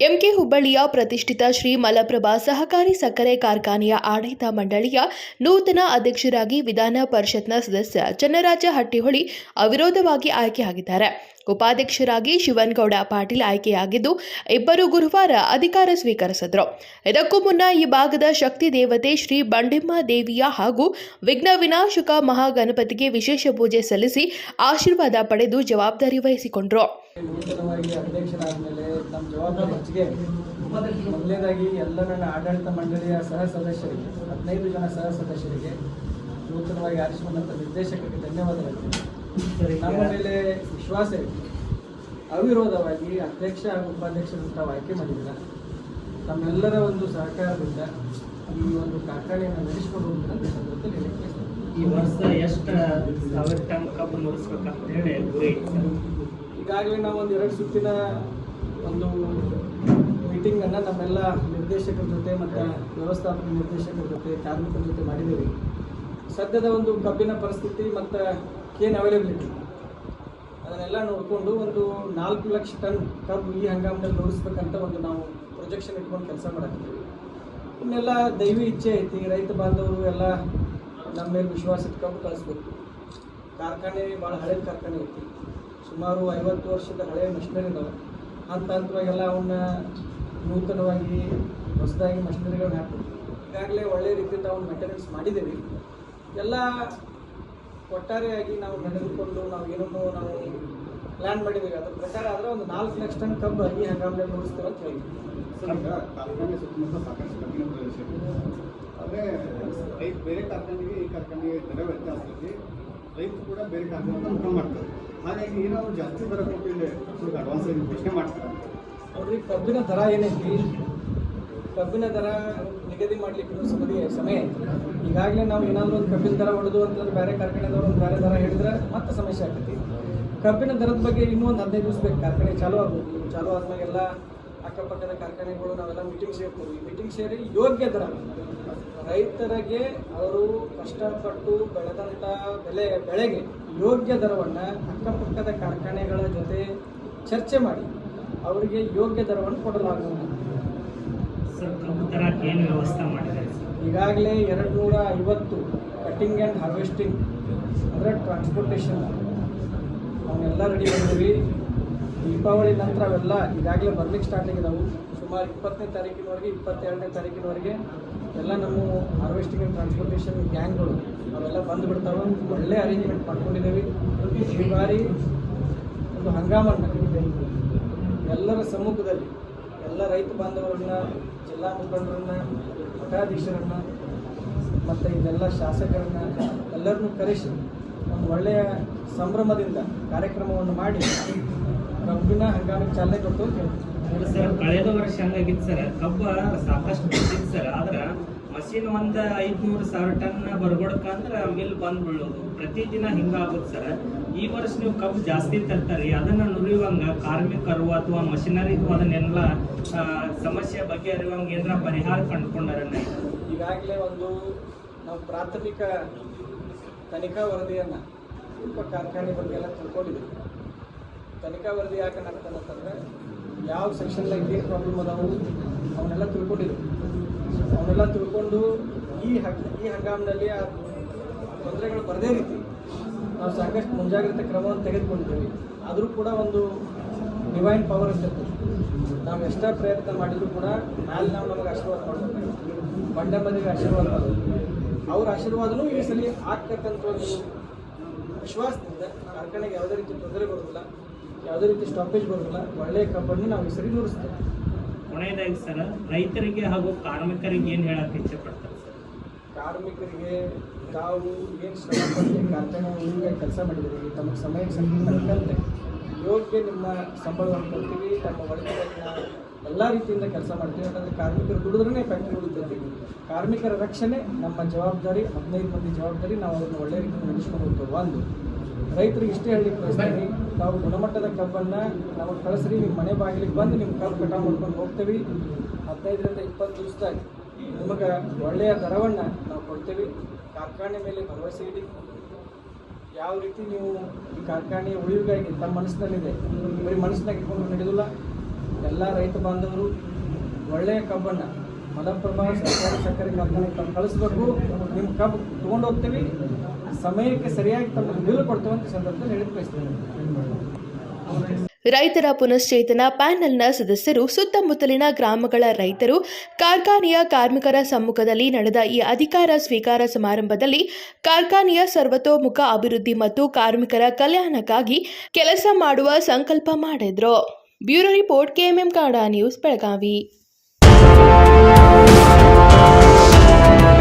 MK ಹುಬ್ಬಳ್ಳಿಯ ಪ್ರತಿಷ್ಠಿತ ಶ್ರೀ ಮಲಪ್ರಭಾ ಸಹಕಾರಿ ಸಕ್ಕರೆ ಕಾರ್ಖಾನೆಯ ಆಡಳಿತ ಮಂಡಳಿಯ ನೂತನ ಅಧ್ಯಕ್ಷರಾಗಿ ವಿಧಾನ ಪರಿಷತ್ನ ಸದಸ್ಯ ಚನ್ನರಾಜ ಹಟ್ಟಿಹೊಳಿ ಅವಿರೋಧವಾಗಿ ಆಯ್ಕೆಯಾಗಿದ್ದಾರೆ. ಉಪಾಧ್ಯಕ್ಷರಾಗಿ ಶಿವನ್ಗೌಡ ಪಾಟೀಲ್ ಆಯ್ಕೆಯಾಗಿದ್ದು, ಇಬ್ಬರು ಗುರುವಾರ ಅಧಿಕಾರ ಸ್ವೀಕರಿಸಿದರು. ಇದಕ್ಕೂ ಮುನ್ನ ಈ ಭಾಗದ ಶಕ್ತಿ ದೇವತೆ ಶ್ರೀ ಬಂಡೆಮ್ಮ ದೇವಿಯ ಹಾಗೂ ವಿಘ್ನ ವಿನಾಶಕ ಮಹಾಗಣಪತಿಗೆ ವಿಶೇಷ ಪೂಜೆ ಸಲ್ಲಿಸಿ ಆಶೀರ್ವಾದ ಪಡೆದು ಜವಾಬ್ದಾರಿ ವಹಿಸಿಕೊಂಡ್ರು. ನಮ್ಮ ಜವಾಬ್ದಾರಿ ಹೆಚ್ಚಿಗೆ ಮೊದಲನೇದಾಗಿ ಎಲ್ಲ ನನ್ನ ಆಡಳಿತ ಮಂಡಳಿಯ ಸಹ ಸದಸ್ಯರಿಗೆ ಹದಿನೈದು ಜನ ಸಹ ಸದಸ್ಯರಿಗೆ ನೂತನವಾಗಿ ಆರಿಸಿಕೊಂಡಂಥ ನಿರ್ದೇಶಕರಿಗೆ ಧನ್ಯವಾದಗಳು. ನಮ್ಮ ಮೇಲೆ ವಿಶ್ವಾಸ ಇದೆ ಅವಿರೋಧವಾಗಿ ಅಧ್ಯಕ್ಷ ಹಾಗೂ ಉಪಾಧ್ಯಕ್ಷರಂತ ತಾವು ಆಯ್ಕೆ ಮಾಡಿದ್ದೀರ? ತಮ್ಮೆಲ್ಲರ ಒಂದು ಸಹಕಾರದಿಂದ ಈ ಒಂದು ಕಾರ್ಖಾನೆಯನ್ನು ನಡೆಸಿಕೊಂಡು ಅಂತ ಸಂದರ್ಭದಲ್ಲಿ ಈ ವರ್ಷ ಎಷ್ಟು ಸಾವಿರ ಟನ್ ಕಬ್ಬು ನುಡಿಸ್ಬೇಕಂತ ಹೇಳಿ ಈಗಾಗಲೇ ನಾವು ಒಂದು ಎರಡು ಸುತ್ತಿನ ಒಂದು ಮೀಟಿಂಗನ್ನು ನಮ್ಮೆಲ್ಲ ನಿರ್ದೇಶಕರ ಜೊತೆ ಮತ್ತು ವ್ಯವಸ್ಥಾಪಕ ನಿರ್ದೇಶಕರ ಜೊತೆ, ಕಾರ್ಮಿಕರ ಜೊತೆ ಮಾಡಿದ್ದೀವಿ. ಸದ್ಯದ ಒಂದು ಕಬ್ಬಿನ ಪರಿಸ್ಥಿತಿ ಮತ್ತು ಕೇನ್ ಅವೈಲೇಬಿಲಿಟಿ ಅದನ್ನೆಲ್ಲ ನೋಡಿಕೊಂಡು ಒಂದು ನಾಲ್ಕು ಲಕ್ಷ ಟನ್ ಕಬ್ಬು ಈ ಹಂಗಾಮದಲ್ಲಿ ತೋರಿಸ್ಬೇಕಂತ ಒಂದು ನಾವು ಪ್ರೊಜೆಕ್ಷನ್ ಇಟ್ಕೊಂಡು ಕೆಲಸ ಮಾಡಾಕತ್ತೀವಿ. ಇನ್ನೆಲ್ಲ ದೈವಿ ಇಚ್ಛೆ ಐತಿ, ರೈತ ಬಾಂಧವರು ಎಲ್ಲ ನಮ್ಮ ಮೇಲೆ ವಿಶ್ವಾಸ ಇಟ್ಕೊಂಡು ಕಳಿಸ್ಬೇಕು. ಕಾರ್ಖಾನೆ ಭಾಳ ಹಳೆಯ ಕಾರ್ಖಾನೆ ಐತಿ. ಸುಮಾರು ಐವತ್ತು ವರ್ಷದ ಹಳೆಯ ಮಷಿನರಿ ಇದಾವೆ ಹಂತ ಹಂತವಾಗೆಲ್ಲ ಅವನ್ನ ನೂತನವಾಗಿ ಹೊಸದಾಗಿ ಮಷಿನರಿಗಳನ್ನ ಹಾಕ್ಬೇಕು. ಈಗಾಗಲೇ ಒಳ್ಳೆಯ ರೀತಿಯಿಂದ ಅವ್ನ ಮೇಂಟೆನೆನ್ಸ್ ಮಾಡಿದ್ದೀವಿ. ಎಲ್ಲ ಒಟ್ಟಾರೆಯಾಗಿ ನಾವು ನಡೆದುಕೊಂಡು ನಾವು ಏನನ್ನು ನಾವು ಪ್ಲ್ಯಾನ್ ಮಾಡಿದ್ದೀವಿ. ಅದ್ರ ಪ್ರಕಾರ ಆದರೆ ಒಂದು ನಾಲ್ಕು ಲಕ್ಷ ಟನ್ ಕಬ್ಬು ಈ ಹಂಗಾಮಲೆ ನೋಡಿಸ್ತೇವೆ ಅಂತ ಹೇಳಿ ಸರ್, ಈಗ ಕಾರ್ಖಾನೆ ಸುತ್ತಮುತ್ತ ಸಾಕಷ್ಟು ಕಬ್ಬಿನ ಪ್ರದೇಶ ಆದರೆ ಬೇರೆ ಕಾರ್ಖಾನೆಗೆ ಈ ಕಾರ್ಖಾನೆಗೆ ದರ ವ್ಯತ್ಯಾಸ ರೈತರು ಕೂಡ ಬೇರೆ ಕಾರ್ಖಾನೆ ಮುಖ ಮಾಡ್ತಾರೆ. ಹಾಗಾಗಿ ಏನಾದರೂ ಜಾಸ್ತಿ ದರ ಕೊಟ್ಟು ಇಲ್ಲಿ ಸ್ವಲ್ಪ ಅಡ್ವಾನ್ಸ್ ಆಗಿ ಘೋಷಣೆ ಮಾಡ್ತಾರೆ. ಅವ್ರಿಗೆ ಕಬ್ಬಿನ ದರ ಏನೈತಿ ಕಬ್ಬಿನ ದರ ನಿಗದಿ ಮಾಡ್ಲಿಕ್ಕೆ ಸಮಯ ಸಮಯ ಈಗಾಗಲೇ ನಾವು ಏನಾದರೂ ಒಂದು ಕಬ್ಬಿನ ದರ ಹೊಡೆದು ಅಂತಂದ್ರೆ ಬೇರೆ ಕಾರ್ಖಾನೆದವರು ಒಂದು ಬೇರೆ ದರ ಹೇಳಿದ್ರೆ ಮತ್ತೆ ಸಮಸ್ಯೆ ಆಗ್ತೈತಿ. ಕಬ್ಬಿನ ದರದ ಬಗ್ಗೆ ಇನ್ನೂ ಒಂದು ಹದಿನೈದು ದಿವಸ ಬೇಕು ಕಾರ್ಖಾನೆ ಚಾಲೂ ಆಗ್ಬೋದು. ಚಾಲೂ ಆದ್ಮೇಲೆಲ್ಲ ಅಕ್ಕಪಕ್ಕದ ಕಾರ್ಖಾನೆಗಳು ನಾವೆಲ್ಲ ಮೀಟಿಂಗ್ ಸೇರ್ತೀವಿ. ಮೀಟಿಂಗ್ ಸೇರಿ ಯೋಗ್ಯ ದರ. ರೈತರಿಗೆ ಅವರು ಕಷ್ಟಪಟ್ಟು ಬೆಳೆದಂಥ ಬೆಲೆ ಬೆಳೆಗೆ ಯೋಗ್ಯ ದರವನ್ನು ಅಕ್ಕಪಕ್ಕದ ಕಾರ್ಖಾನೆಗಳ ಜೊತೆ ಚರ್ಚೆ ಮಾಡಿ ಅವರಿಗೆ ಯೋಗ್ಯ ದರವನ್ನು ಕೊಡಲಾಗುವುದು. ಸರ್ ಏನು ವ್ಯವಸ್ಥೆ ಮಾಡಿದ್ದಾರೆ? ಈಗಾಗಲೇ ಎರಡು ನೂರ ಐವತ್ತು ಕಟ್ಟಿಂಗ್ ಆ್ಯಂಡ್ ಹಾರ್ವೆಸ್ಟಿಂಗ್ ಅಂದರೆ ಟ್ರಾನ್ಸ್ಪೋರ್ಟೇಷನ್ ಅವನ್ನೆಲ್ಲ ರೆಡಿ ಮಾಡಿದ್ವಿ ದೀಪಾವಳಿ ನಂತರ ಅವೆಲ್ಲ ಈಗಾಗಲೇ ಬರ್ಲಿಕ್ಕೆ ಸ್ಟಾರ್ಟ್ ಆಗಿದ್ದಾವೆ ಸುಮಾರು ಇಪ್ಪತ್ತನೇ ತಾರೀಕಿನವರೆಗೆ, ಇಪ್ಪತ್ತೆರಡನೇ ತಾರೀಕಿನವರೆಗೆ ಎಲ್ಲ ನಮ್ಮ ಹಾರ್ವೆಸ್ಟಿಂಗ್ ಆ್ಯಂಡ್ ಟ್ರಾನ್ಸ್ಪೋರ್ಟೇಷನ್ ಗ್ಯಾಂಗ್ಗಳು ಅವೆಲ್ಲ ಬಂದು ಬಿಡ್ತಾವೆ. ಒಳ್ಳೆ ಅರೇಂಜ್ಮೆಂಟ್ ಮಾಡ್ಕೊಂಡಿದ್ದೀವಿ ಈ ಬಾರಿ ಒಂದು ಹಂಗಾಮನ್ನು ಎಲ್ಲರ ಸಮ್ಮುಖದಲ್ಲಿ ಎಲ್ಲ ರೈತ ಬಾಂಧವರನ್ನ, ಜಿಲ್ಲಾ ಮುಖಂಡರನ್ನ, ಮಠಾಧೀಶರನ್ನ, ಮತ್ತು ಇದೆಲ್ಲ ಶಾಸಕರನ್ನ ಎಲ್ಲರನ್ನೂ ಕರೆಸಿ ಒಂದು ಒಳ್ಳೆಯ ಸಂಭ್ರಮದಿಂದ ಕಾರ್ಯಕ್ರಮವನ್ನು ಮಾಡಿ ಕಬ್ಬಿನ ಹಂಗಾಮಿ ಚಾಲನೆ ಕೊಟ್ಟು ಸರ್ ಕಳೆದ ವರ್ಷ ಹಂಗಾಗಿತ್ತು ಸರ್. ಕಬ್ಬ ಸಾಕಷ್ಟು ಬಂದಿತ್ತು ಸರ್. ಆದ್ರೆ ಮಷಿನ್ ಒಂದು ಐದುನೂರು ಸಾವಿರ ಟನ್ ಬರ್ಗೊಡ್ಕಂದ್ರೆ ಮಿಲ್ ಬಂದ್ ಬೀಳೋದು. ಪ್ರತಿದಿನ ಹಿಂಗಾಗುತ್ತೆ ಸರ್. ಈ ವರ್ಷ ನೀವು ಕಬ್ಬು ಜಾಸ್ತಿ ತರ್ತಾರೆ. ಅದನ್ನ ನುರಿಯುವಂಗ ಕಾರ್ಮಿಕರು ಅಥವಾ ಮಷಿನರಿಗೂ ಅದನ್ನೆಲ್ಲ ಸಮಸ್ಯೆ ಬಗ್ಗೆ ಅರಿವಂಗ ಏನಾರ ಪರಿಹಾರ ಕಂಡುಕೊಂಡಾರ ಈಗಾಗಲೇ ಒಂದು ನಾವು ಪ್ರಾಥಮಿಕ ತನಿಖಾ ವರದಿಯನ್ನು ಶಿಲ್ಪ ಕಾರ್ಖಾನೆ ಬಗ್ಗೆ ಎಲ್ಲ ತಿಳ್ಕೊಂಡಿದ್ದೀವಿ. ತನಿಖಾ ವರದಿ ಯಾಕೆ ಅಂತಂದ್ರೆ ಯಾವ ಸೆಕ್ಷನ್ದಾಗ ಏನು ಪ್ರಾಬ್ಲಮ್ ಅದಾವು, ಅವನ್ನೆಲ್ಲ ತಿಳ್ಕೊಂಡಿದ್ರು. ಅವನ್ನೆಲ್ಲ ತಿಳ್ಕೊಂಡು ಈ ಈ ಹಂಗಾಮಿನಲ್ಲಿ ಆ ತೊಂದರೆಗಳು ಬರದೇ ರೀತಿ ನಾವು ಸಾಕಷ್ಟು ಮುಂಜಾಗ್ರತೆ ಕ್ರಮವನ್ನು ತೆಗೆದುಕೊಂಡಿದ್ದೀವಿ. ಆದರೂ ಕೂಡ ಒಂದು ಡಿವೈನ್ ಪವರ್ ಅಂತ ನಾವು ಎಷ್ಟೇ ಪ್ರಯತ್ನ ಮಾಡಿದರೂ ಕೂಡ ಮ್ಯಾಲೆ ನಾವು ನಮಗೆ ಆಶೀರ್ವಾದ ಮಾಡಬೇಕು ಬಂಡಮ್ಮನಿಗೆ ಆಶೀರ್ವಾದ ಮಾಡಬೇಕು. ಅವ್ರ ಆಶೀರ್ವಾದನೂ ಈ ಸಲ ಆಗ್ತಕ್ಕಂಥ ಒಂದು ವಿಶ್ವಾಸದಿಂದ ಕಾರ್ಖಾನೆಗೆ ಯಾವುದೇ ರೀತಿ ತೊಂದರೆ ಬರೋದಿಲ್ಲ ಯಾವುದೇ ರೀತಿ ಸ್ಟಾಪೇಜ್ ಬರೋದಿಲ್ಲ. ಒಳ್ಳೆಯ ಕಬ್ಬನ್ನು ನಾವು ಈ ಸರಿ ನುಡಿಸ್ತೇವೆ ಕೊನೆಯದಾಗಿ ಸರ್ ರೈತರಿಗೆ ಹಾಗೂ ಕಾರ್ಮಿಕರಿಗೆ ಏನು ಹೇಳಕ್ಕೆ ಇಚ್ಛೆ ಪಡ್ತಾರೆ ಸರ್ ಕಾರ್ಮಿಕರಿಗೆ ತಾವು ಏನು ಶ್ರಮಪಟ್ಟು ಕಾರ್ಖಾನೆ ಕೆಲಸ ಮಾಡಿದ್ದೀರಿ ತಮ್ಮ ಸಮಯಕ್ಕೆ ಸಂಬಂಧಪಟ್ಟಂತೆ ಯೋಗ್ಯ ನಿಮ್ಮ ಸಂಬಳವನ್ನು ಕೊಡ್ತೀವಿ ತಮ್ಮ ಒಳಗಿನ ಎಲ್ಲ ರೀತಿಯಿಂದ ಕೆಲಸ ಮಾಡ್ತೀವಿ. ಯಾಕಂದರೆ ಕಾರ್ಮಿಕರು ದುಡಿದ್ರೇ ಫ್ಯಾಕ್ಟ್ರಿ ಉಳಿತೈತಿ ಕಾರ್ಮಿಕರ ರಕ್ಷಣೆ ನಮ್ಮ ಜವಾಬ್ದಾರಿ ಹದಿನೈದು ಮಂದಿ ಜವಾಬ್ದಾರಿ ನಾವು ಅದನ್ನು ಒಳ್ಳೆಯ ರೀತಿಯಿಂದ ನಡೆಸ್ಕೊಂಡು ಹೋಗ್ತೇವೆ. ಒಂದು ರೈತರಿಗೆ ಇಷ್ಟೇ ಹೇಳಿ ತಾವು ಗುಣಮಟ್ಟದ ಕಬ್ಬನ್ನು ನಾವು ಕಳಿಸ್ರಿ, ನಿಮ್ಮ ಮನೆ ಬಾಗಿಲಿಗೆ ಬಂದು ನಿಮ್ಮ ಕಬ್ಬು ಕಟಾವು ಮಾಡ್ಕೊಂಡು ಹೋಗ್ತೀವಿ. ಹದಿನೈದರಿಂದ ಇಪ್ಪತ್ತು ದಿವಸದಾಗ ನಿಮಗೆ ಒಳ್ಳೆಯ ದರವನ್ನು ನಾವು ಕೊಡ್ತೀವಿ. ಕಾರ್ಖಾನೆ ಮೇಲೆ ಭರವಸೆ ಇಡಿ. ಯಾವ ರೀತಿ ನೀವು ಈ ಕಾರ್ಖಾನೆಯ ಉಳಿವಿಗಾಗಿ ತಮ್ಮ ಮನಸ್ಸಿನಲ್ಲಿದೆ, ಬರೀ ಮನಸ್ಸಿನಾಗ ಇಟ್ಕೊಂಡು ನಡೆದಿಲ್ಲ. ಎಲ್ಲ ರೈತ ಬಾಂಧವರು ಒಳ್ಳೆಯ ಕಬ್ಬನ್ನು ಮಲಪ್ರಭಾ ಸರ್ಕಾರಿ ಸಕ್ಕರೆ ಕಾರ್ಖಾನೆಗೆ ತಾವು ಕಳಿಸ್ಬೇಕು. ನಿಮ್ಮ ಕಬ್ಬು ತೊಗೊಂಡು ಹೋಗ್ತೀವಿ. ಸಮಯಕ್ಕೆ ಸರಿಯಾಗಿ ತಮ್ಮ ಬಿಲ್ ಕೊಡ್ತೇವೆ ಅಂತ ಸಂದರ್ಭದಲ್ಲಿ ಹೇಳಿ ಬಯಸ್ತೇನೆ ರೈತರ ಪುನಶ್ಚೇತನ ಪ್ಯಾನೆಲ್ನ ಸದಸ್ಯರು ಸುತ್ತಮುತ್ತಲಿನ ಗ್ರಾಮಗಳ ರೈತರು, ಕಾರ್ಖಾನೆಯ ಕಾರ್ಮಿಕರ ಸಮ್ಮುಖದಲ್ಲಿ ನಡೆದ ಈ ಅಧಿಕಾರ ಸ್ವೀಕಾರ ಸಮಾರಂಭದಲ್ಲಿ ಕಾರ್ಖಾನೆಯ ಸರ್ವತೋಮುಖ ಅಭಿವೃದ್ಧಿ ಮತ್ತು ಕಾರ್ಮಿಕರ ಕಲ್ಯಾಣಕ್ಕಾಗಿ ಕೆಲಸ ಮಾಡುವ ಸಂಕಲ್ಪ ಮಾಡಿದ್ರು. Bureau report, KMM Kannada news, Belagavi. Thank you.